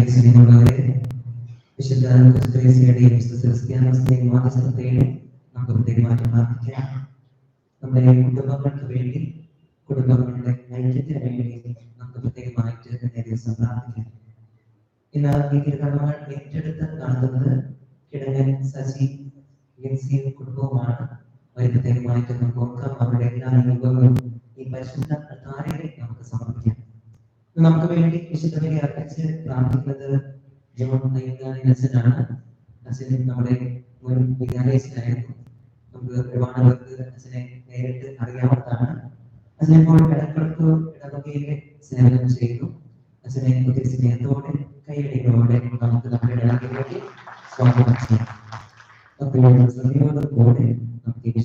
വിശുദ്ധ വിശുദ്ധ ക്രിസ്തുയേസിയുടെയും വിശുദ്ധ ക്രിസ്ത്യാനോസിന്റെയും മാധ്യസ്ഥതയുടെ നമുക്ക് പ്രത്യേകമായിട്ട് പ്രാർത്ഥിക്കാം നമ്മുടെ കുടുംബങ്ങൾക്ക് വേണ്ടി കുടുംബങ്ങളുടെ ഐക്യത്തിന് വേണ്ടി നമുക്ക് പ്രത്യേകമായിട്ട് ഇന്നേ ദിവസം പ്രാർത്ഥിക്കാം ഇന്ന് ഈ തിരുനാൾ ഏറ്റെടുത്ത് കാണുന്നത് കിഴങ്ങൻ സജി ലിൻസിയും കുടുംബവുമാണ് അവർ പ്രത്യേകമായിട്ട് നമുക്ക് അവരുടെ എല്ലാ അനുഭവങ്ങളും ഈ പരിശുദ്ധ താരയിലേക്ക് നമുക്ക് സമർപ്പിക്കാം നമുക്ക് വേണ്ടി വിശുദ്ധനെ അർപ്പിച്ച് പ്രാർത്ഥിക്കുന്നത് ജോൺ അച്ഛനാണ് അച്ഛൻ നമ്മുടെ മുൻ വികാരേശനായിരുന്നു നമുക്ക് ഒരുപാട് പേർക്ക് അച്ഛനെ നേരിട്ട് അറിയാവുന്നതാണ്. അച്ഛൻ ഇപ്പോൾ ഇടക്കിടക്ക് ഇടവകയിലെ സേവനം ചെയ്തു അച്ഛനെ ഒത്തിരി സ്നേഹത്തോടെ കൈയടികളോടെ നമുക്ക് നമ്മുടെ ഇടവകയിലേക്ക് സ്വാഗതം ചെയ്യാം അപ്പോൾ ശ്രദ്ധയോടുകൂടെ നമുക്ക് ഈ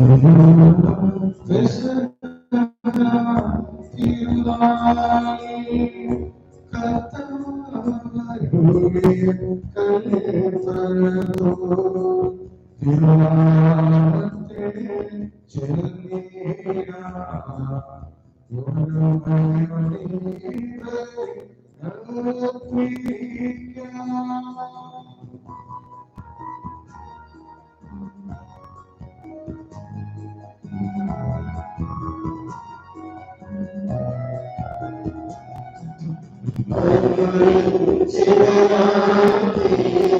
なるほど。Thank you.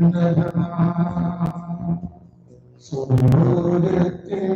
ഗന്ധർവ സുന്ദരത്തിൽ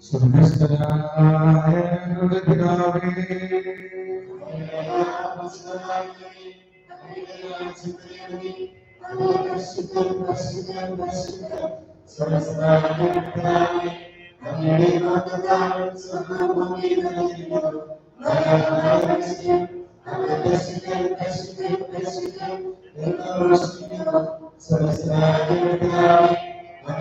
Selamat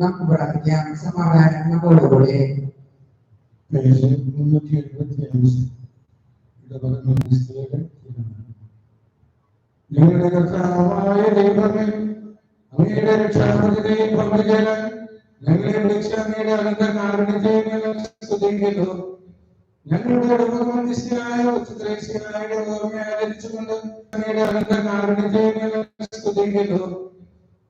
നമുക്ക് പ്രാർത്ഥിക്കാം സമാധാനം നമ്മോടുകൂടെ പേജ് മുന്നൂറ്റി എഴുപത്തി അഞ്ച് കർത്താവായ ദൈവമേ അങ്ങയുടെ രക്ഷാപതിനെ പങ്കുചേരാൻ ഞങ്ങളെ വിളിച്ച അങ്ങയുടെ അനന്ത ഞങ്ങൾ സ്തുതിക്കുന്നു. ഞങ്ങളുടെ ഉപമധ്യസ്ഥയായ ഉച്ചത്രേശ്വരായ ഓർമ്മ ആദരിച്ചുകൊണ്ട് അങ്ങയുടെ അനന്ത സ്തുതിക്കുന്നു.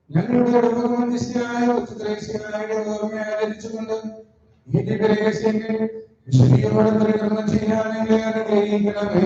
ഞങ്ങളുടെ ഉപമധ്യസ്ഥയായ ഉച്ചത്രേശ്വരായ ഓർമ്മ ആദരിച്ചുകൊണ്ട് ഈ ദിവ്യരഹസ്യങ്ങൾ ശരിയോടെ പരികർമ്മം ചെയ്യാൻ അനുഗ്രഹിക്കണമേ.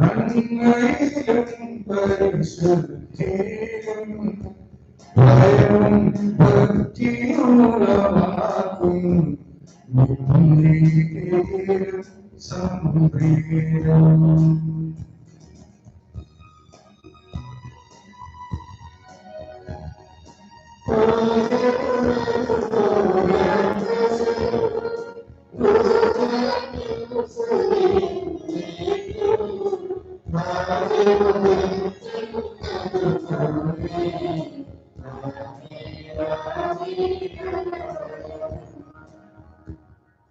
நன்மையும் பரிசுத்தேனும் பயம் பக்தியுளவாக்கும் சம்பீரம் Thank you.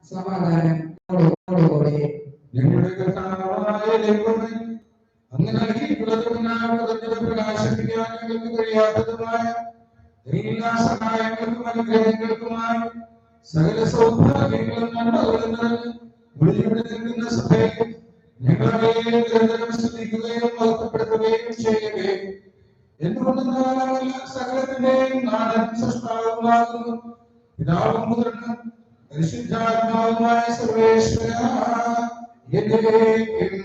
സമാധാനം ഞങ്ങളുടെ കർത്താവായ ദൈവമേ അങ്ങ് നൽകിയിട്ടുള്ളതുമായ കൃതജ്ഞത പ്രകാശിപ്പിക്കാൻ ഞങ്ങൾക്ക് കഴിയാത്തതുമായ എല്ലാ സഹായങ്ങൾക്കും അനുഗ്രഹങ്ങൾക്കുമായി സകല സൗഭാഗ്യങ്ങളും നിറഞ്ഞ് ഒളിവിടെ നിൽക്കുന്ന സഭയിൽ ഞങ്ങളെ നിരന്തരം സ്തുതിക്കുകയും മഹത്വപ്പെടുത്തുകയും ചെയ്യവേ എന്തുകൊണ്ടെന്നാൽ സകലത്തിന്റെയും നാടൻ സൃഷ്ടാവുമാകുന്നു പിതാവും മുതിർന്നും പരിശുദ്ധാത്മാവുമായ സർവേശ്വര. എന്നേക്കും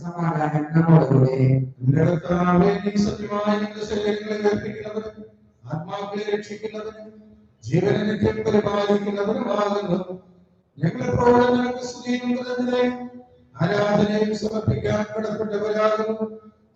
സമാധാനം നമ്മോടുകൂടെ സത്യമായി നിന്റെ ശരീരങ്ങളെ ആത്മാക്കളെ രക്ഷിക്കുന്നവനും ജീവനെ നിത്യം പരിപാലിക്കുന്നവനുമാകുന്നു ഞങ്ങളെപ്പോഴും നിനക്ക് സ്തുതിയും കൃതജ്ഞതയും ആരാധനയും സമർപ്പിക്കാൻ കടപ്പെട്ടവരാകുന്നു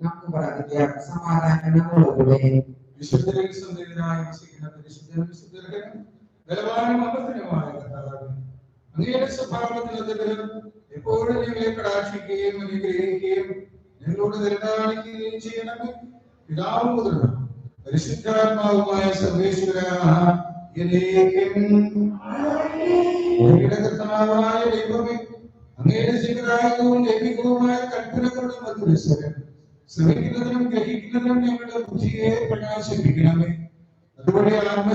നമുക്ക് പ്രാർത്ഥിക്കാം സമാധാനം നമ്മോടുകൂടെ വിശുദ്ധരിൽ സന്ധിതനായി വസിക്കുന്ന പരിശുദ്ധ വിശുദ്ധരും ബലവാനും അമർത്തനുമായ കർത്താവേ, അങ്ങയുടെ സ്വഭാവത്തിലും എപ്പോഴും ഞങ്ങളെ കടാക്ഷിക്കുകയും അനുഗ്രഹിക്കുകയും ഞങ്ങളോട് ദരിദ്രാണിക്കുകയും ചെയ്യണമേ. പിതാവ് മുതലും പരിശുദ്ധാത്മാവുമായ സർവേശ്വര കർത്താവായ ദൈവമേ അങ്ങയുടെ ശിഖരായവും ലഭികവുമായ കൽപ്പനകളുടെ മധുരസ്വരം ശ്രമിക്കുന്നതിനും ഗ്രഹിക്കുന്നതിനും ഞങ്ങളുടെ ബുദ്ധിയെ പ്രകാശിപ്പിക്കണമേ. അതുപോലെ ആത്മശ